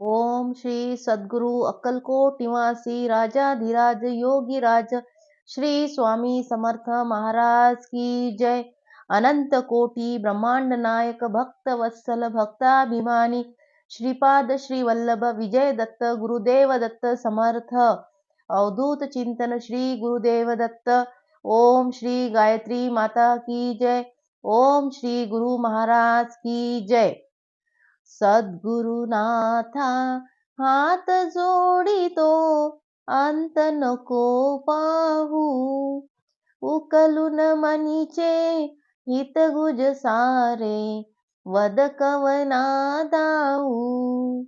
ओम श्री सद्गुरु अक्कलकोट निवासी राजाधिराज योगीराज श्री स्वामी समर्थ महाराज की जय। अनंत कोटी ब्रह्मांड नायक भक्त वत्सल भक्ताभिमानी श्रीपाद श्री वल्लभ विजय दत्त गुरुदेव दत्त समर्थ। अवधूत चिंतन श्री गुरुदेव दत्त ओम श्री गायत्री माता की जय। ओम श्री गुरु महाराज की जय। सद्गुरुनाथा हात जोडितो अंत नको पाहू. उकलून मनीचे हितगुज सारे वद कवना दाऊ.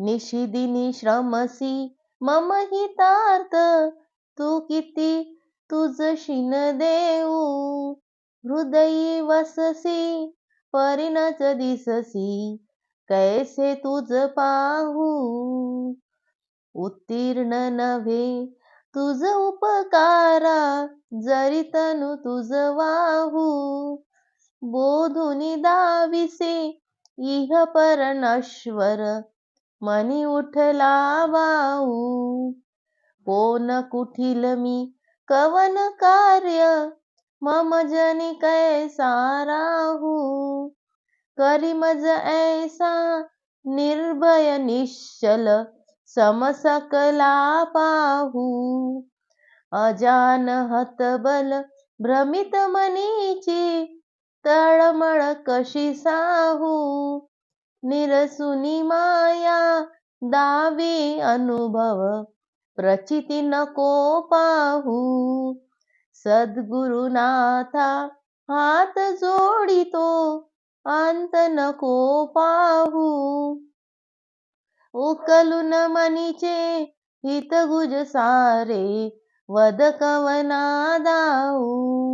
निशिदिनी श्रमसी मम हितार्थ तू किती तुझ शिन देऊ. हृदयी वससी परिणच दिससी कैसे तुझ पाहू? उत्तीर्ण नव्हे तुझ उपकारा जरी तनु तुझ वाहू. बोधुनी दाविसे इह पर नश्वर मनी उठला वाऊ कोण कुठील मी कवन कार्य मम जन कैसा राहू? करी मज ऐसा निर्भय निश्चल समसकला पाहू। अजान हतबल भ्रमित मनीची तळमळ कशी साहू? निरसुनी माया दावी अनुभव प्रचिती नको पाहू। सद्गुरुनाथा हात जोडितो अंत नको पाहू. उकलून मनीचे हितगुज सारे वदकवना दाऊ.